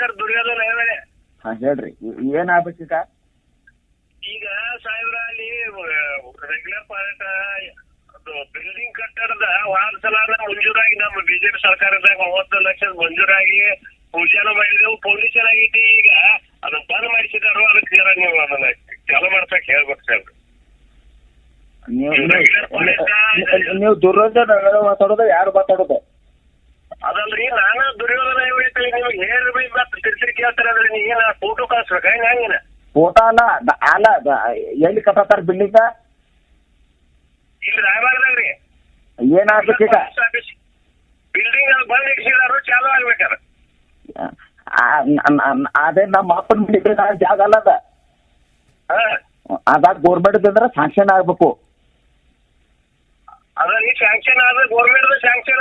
Sir Duryodhana ಹೇಳಿ ಹಾ ಹೇಳ್ರಿ. ಏನ್ ಆಗ್ಬೇಕೀಗ ಈಗ ಸಾಹೇಬ್ರ ಅಲ್ಲಿ ರೆಗ್ಯುಲರ್ ಪಾರ್ಟ್ ಅದು ಬಿಲ್ಡಿಂಗ್ ಕಟ್ಟಡದ ವಾರ ಸಲ ಮಂಜೂರಾಗಿ ನಮ್ಮ ಬಿಜೆಪಿ ಸರ್ಕಾರದಾಗ ಮೂವತ್ತು ಲಕ್ಷ ಮಂಜೂರಾಗಿ ಪೂಜಾನ ಮಾಡಿದೆವು. ಪೊಲೀಸರ್ ಆಗೈತಿ ಈಗ ಅದು ಬಂದ್ ಮಾಡಿಸಿದಾರು. ಅದಕ್ಕೆ ಜರ ನೀವು ಅದನ್ನ ಚಾಲು ಮಾಡ್ಸಕ್ ಹೇಳ್ಬೇಕು ಸರ್. ನೀವು ದುರ್ಯೋಧನ ಮಾತಾಡೋದು ಯಾರು ಮಾತಾಡೋದು? ಅದಲ್ರಿ ನಾನು ದುರ್ಯೋಧನ ಹೇಳ್ತೀನಿ ನಿಮ್ಗೆ ಹೇಳಿ ಮತ್ತೆ ತಿರ್ಸಿರಿ ಕೇಳ್ತಾರೆ ನೀ ಏನ ಫೋಟೋ ಕಳ್ಸ್ಬೇಕ ಹಂಗಿನ ಫೋಟೋ ಅಲ್ಲ ದ- ಅಲ್ಲ ದ- ಎಲ್ಲಿ ಕಟ್ಟತ್ತಾರ ಬಿಲ್ಡಿಂಗ್ ಇಲ್ಲಿ ರಾಯಬಾಗದಾಗ್ರಿ ಏನಾಗ್ಬೇಕು ಈಗ ಬಿಲ್ಡಿಂಗ್ ಅಲ್ಲಿ ಬಂದ್ ಇಕ್ಸಿದಾರು ಚಾಲು ಆಗ್ಬೇಕಾರ ಆ, ನ- ನ- ಅದೇ ನಮ್ಮ ಅಪ್ಪನ ಬಿಲ್ಡಿಂಗ್ ಜಾಗ ಅಲ್ಲ ಅದ. ಹಾ. ಅದಾಗ ಗೋರ್ಮೆಂಟ್ ಅಂದ್ರೆ ಸಾಂಕ್ಷನ್ ಆಗ್ಬೇಕು. ಅದ ಈ ಸ್ಯಾಂಕ್ಷನ್ ಆದ್ರೆ ಗೌರ್ಮೆಂಟ್ ಸ್ಯಾಂಕ್ಷನ್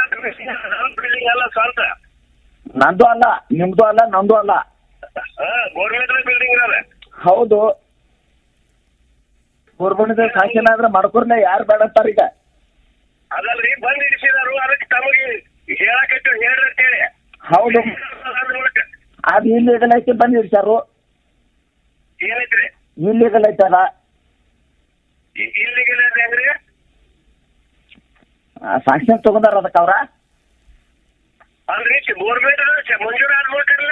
ಬಿಲ್ಡಿಂಗ್ ಅಲ್ಲ ಸ್ವಂತ. ನಂದು ಅಲ್ಲ ನಿಮ್ದು ಅಲ್ಲ ನಂದು ಅಲ್ಲ. ಗೌರ್ಮೆಂಟ್ ಬಿಲ್ಡಿಂಗ್ ಅದ ಹೌದು. ಗೋರ್ಮೆಂಟ್ ಸ್ಯಾಂಕ್ಷನ್ ಆದ್ರೆ ಮಾಡ್ಕೊರ್ಲೆ ಯಾರು ಬೇಡ ಅಂತಾರ ಈಗ ಅದಲ್ರಿ ಬಂದ್ ಇಡಿಸಿದಾರು ಅದಕ್ಕೆ ತಮಗೆ ಹೇಳಕತ್ತು ಹೇಳ್ರಿ ಅಂತೇಳಿ ಹೌದು. ಅದು ಇಲ್ಲಿಗಲ್ ಐತಿ ಬಂದ್ ಇಡ್ಸಾರು ಏನೈತ್ರಿ? ಇಲ್ಲಿಗಲ್ ಐತಲ್ಲ. ಇಲ್ಲಿಗಲ್ ಐತೆ ಹೆಂಗ್ರಿ? ಸಾಂಕ್ಷನ್ ತಗೊಂಡಾರ ಅದಕ್ಕೆ ಅವ್ರ? ಅಲ್ರಿ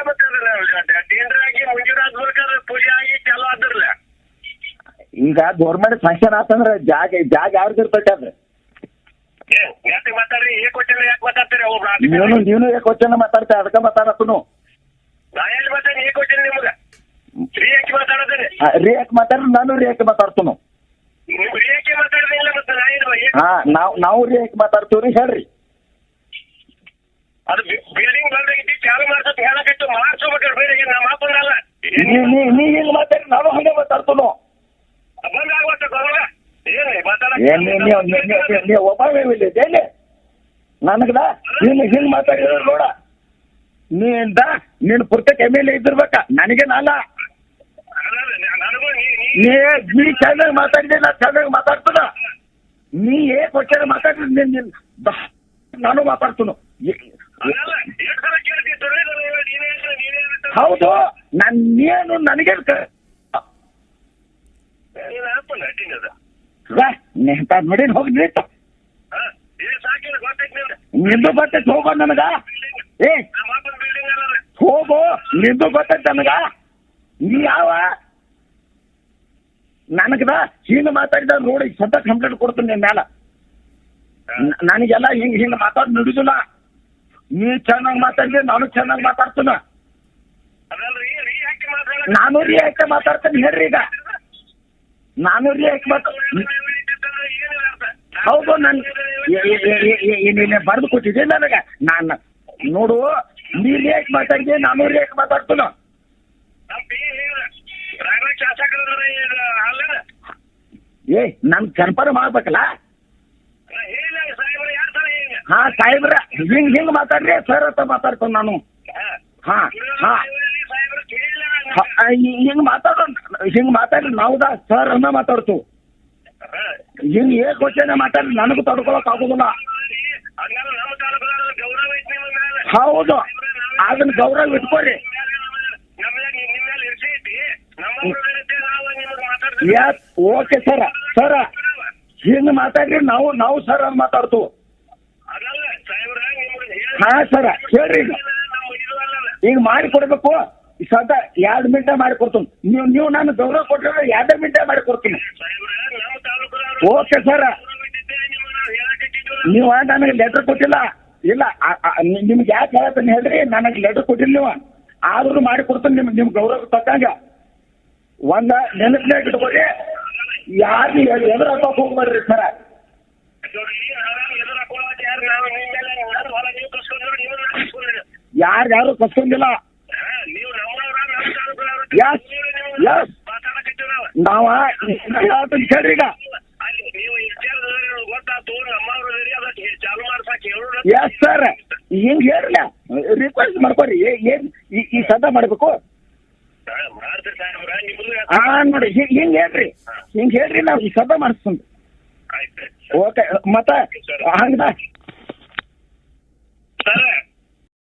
ಮತ್ತೆ ಟೇಂಡರ್ ಆಗಿ ಮಂಜೂರ್ ಪೂಜೆ ಆಗಿ ಚಾಲು ಆದ್ರಲ್ಲ. ಈಗ ಗೋರ್ಮೆಂಟ್ ಫಂಕ್ಷನ್ ಆತಂದ್ರೆ ಜಾಗ ಜಾಗ ಯಾರ್ದು ಇರ್ತೈತೆ ಅದು ಯಾಕೆ ಮಾತಾಡ್ರಿ? ಏ ಕೊಟ್ಟಿಲ್ಲ ಯಾಕೆ ಮಾತಾಡ್ತೀರಿ? ಒಬ್ರು ನೀನು ನೀನು ಯಾಕೆ ಕ್ವಶನ್ ಮಾತಾಡ್ತ ಅದಕ್ಕ ಮಾತಾಡತ್ತು ನಾ ಎಲ್ಲಿ ಮಾತಾಡಿ ಏ ಕೊಟ್ಟಿಲ್ಲ ನಿಮ್ಗ? ಫ್ರೀ ಯಾಕೆ ರೀ ರಿಯಾಕ್ ಮಾತಾಡ್ರಿ ನಾನು ರೀ ಮಾತಾಡ್ತನು. ಯಾಕೆ ಏ- ಹಾ ನಾವ್ ನಾವು ರಿಯಾಕ್ ಮಾತಾಡ್ತೀವ್ರಿ ಹೇಳ್ರಿ. ಅದು ಬಿಲ್ಡಿಂಗ್ ಬಂದಾಗಿತ್ತು ಚಾಲು ಮಾಡ್ಸತ್ ಹೇಳಕತ್ತು ಮಾಡ್ಸ್ಬೇಕಾದ್ರೆ ಬೇರೆ ಏನ್ ನಮ್ಮ ಅಪ್ಪನಲ್ಲ ನೀ ನೀ ನೀ ಹಿಂಗ್ ಮಾತಾಡಿ ನಾನು ಹಂಗೆ ಮಾತಾಡ್ತನು. ಬಂದ್ ನೀ- ನೀವ್- ಇಲ್ಲಿ ನನಗದ? ನೀನು ಹಿಂಗ್ ಮಾತಾಡಿದ್ರೆ ನೋಡ. ನೀಂದ ನೀನ್ ಪೂರ್ತಿ ಎಂ ಎಲ್ ಎ ಇದ್ದಿರ್ಬೇಕ. ನನಗೇನಲ್ಲ ನನಗೂ ನೀ ನೀ ಚೆನ್ನಾಗಿ ಮಾತಾಡಿದೆ ನಾ ಚೆನ್ನಾಗಿ ಮಾತಾಡ್ತದ ನೀ ಏ ಕ್ವಶನ್ ಮಾತಾಡಿದ್ರೆ ನೀನ್ ಮಾತಾಡ್ತೀನಿ ಹೌದು, ನನ್ ನೀನು ನನಗೆ ನೋಡಿ, ಹೋಗಿ ನಿಂತ ನಿಂದು. ಬರ್ತೈತೆ ಹೋಗೋ ನನಗ ಏ. ಹೋಗು, ನಿಂದು ಬರ್ತೈತೆ ನನಗ ನೀ ಯಾವ? ನನಗದ ಹಿಂಗ್ ಮಾತಾಡಿದ ನೋಡಿ ಸದ್ದ ಕಂಪ್ಲೇಂಟ್ ಕೊಡ್ತೀನಿ ನಿನ್ ಮ್ಯಾಲ. ನನಗೆಲ್ಲ ಹಿಂಗ್ ಹಿಂಗ್ ಮಾತಾಡ್ ನುಡಿದಿಲ್ಲ. ನೀ ಚೆನ್ನಾಗಿ ಮಾತಾಡಿದ್ರೆ ನಾನು ಚೆನ್ನಾಗಿ ಮಾತಾಡ್ತೀನ? ನಾನು ರೀ ಯಾಕೆ ಮಾತಾಡ್ತೀನಿ ಹೇಳ್ರಿ ಈಗ. ನಾನು ರೀ ಯಾಕೆ ಅರ್ಥ. ಹೌದು ನನ್ ನೀನೆ ಬರೆದು ಕೊಟ್ಟಿದ್ದೆ ನನಗ. ನಾನು ನೋಡು ನೀ ರಿಯಾಕ್ಟ್ ಮಾತಾಡಿದೆ ನಾನು ರಿಯಾಕ್ಟ್ ಮಾತಾಡ್ತೀನ. ಏ ನನ್ ಕನ್ಫರ್ಮ್ ಮಾಡ್ಬೇಕಲ್ಲ. ಹಾ ಸಾಹೇಬ್ರ ಹಿಂಗ್ ಹಿಂಗ್ ಮಾತಾಡ್ರಿ ಸರ್ ಅಂತ ಮಾತಾಡ್ತಾನ ನಾನು ಹಾ. ಹಾ ಹಿಂಗ್ ಮಾತಾಡೋ ಹಿಂಗ್ ಮಾತಾಡ್ರಿ ನಾವುದ ಸರ್ ಅನ್ನ ಮಾತಾಡ್ತು. ಹಿಂಗ್ ಏ ಕ್ವಶನ್ ಮಾತಾಡ್ರಿ ನನಗೂ ತಡ್ಕೊಳಕ್ ಆಗುದಿಲ್ಲ. ಹೌದು ಅದನ್ನ ಗೌರವ ಇಟ್ಕೊರಿ ನಮ್ಮ ಮೇಲೆ ನಿಮ್ ಮೇಲೆ ಇರ್ಸೆ ಐತಿ. ಯಾಕ್ ಓಕೆ ಸರ ಸರ ಹಿಂಗ್ ಮಾತಾಡ್ರಿ, ನಾವು ನಾವು ಸರ್ ಅಂತ ಮಾತಾಡ್ತು ಹಾ ಸರ ಹೇಳ್ರಿ ಈಗ. ಮಾಡಿ ಕೊಡ್ಬೇಕು. ಸದ ಎರಡ್ ಮಿನಿಟ ಮಾಡಿ ಕೊಡ್ತೀನಿ. ನೀವು ನೀವು ನಾನು ಗೌರವ ಕೊಟ್ಟರೆ ಎರಡು ಮಿನಿಟ ಮಾಡಿ ಕೊಡ್ತೀನಿ. ಓಕೆ ಸರ ನೀವ ನನಗೆ ಲೆಟರ್ ಕೊಟ್ಟಿಲ್ಲ. ಇಲ್ಲ ನಿಮ್ಗೆ ಯಾಕೆ ಹೇಳತ್ತೀನಿ ಹೇಳ್ರಿ? ನನಗೆ ಲೆಟರ್ ಕೊಟ್ಟಿಲ್ಲ ನೀವು. ಆದ್ರೂ ಮಾಡಿ ಕೊಡ್ತೀನಿ ನಿಮ್ಗೆ ನಿಮ್ ಗೌರವ ತಕ್ಕಂಗ. ಒಂದ ನೆನಪಿನಾಗ ಇಟ್ಕೊಳ್ಳಿ. ಯಾರು ಎದುರು ಹಾಕೋಕ್ ಹೋಗ್ಬೇಡ್ರಿ ಸರ ಯಾರು? ಯಾರು ಕಸ್ಕೊಂಡಿಲ್ಲ. ಎಸ್. Yes, ನೀವು ಹೇಳ್ತೀನಿ ಈಗ. ಎಸ್ ಸರ್ ಹಿಂಗ್ ಹೇಳ್ರಿ ರಿಕ್ವೆಸ್ಟ್ ಮಾಡ್ಕೋರಿ. ಏನ್ ಈ- ಸದ್ದ ಮಾಡ್ಬೇಕು? ಹಾ ನೋಡಿ ಹಿಂಗ್ ಹಿಂಗ್ ಹೇಳ್ರಿ. ಹಿಂಗ್ ಹೇಳ್ರಿ ನಾವು ಈ ಸಭೆ ಮಾಡಿಸ್ತೀನಿ ಓಕೆ ಮತ್ತ ಹಂಗದ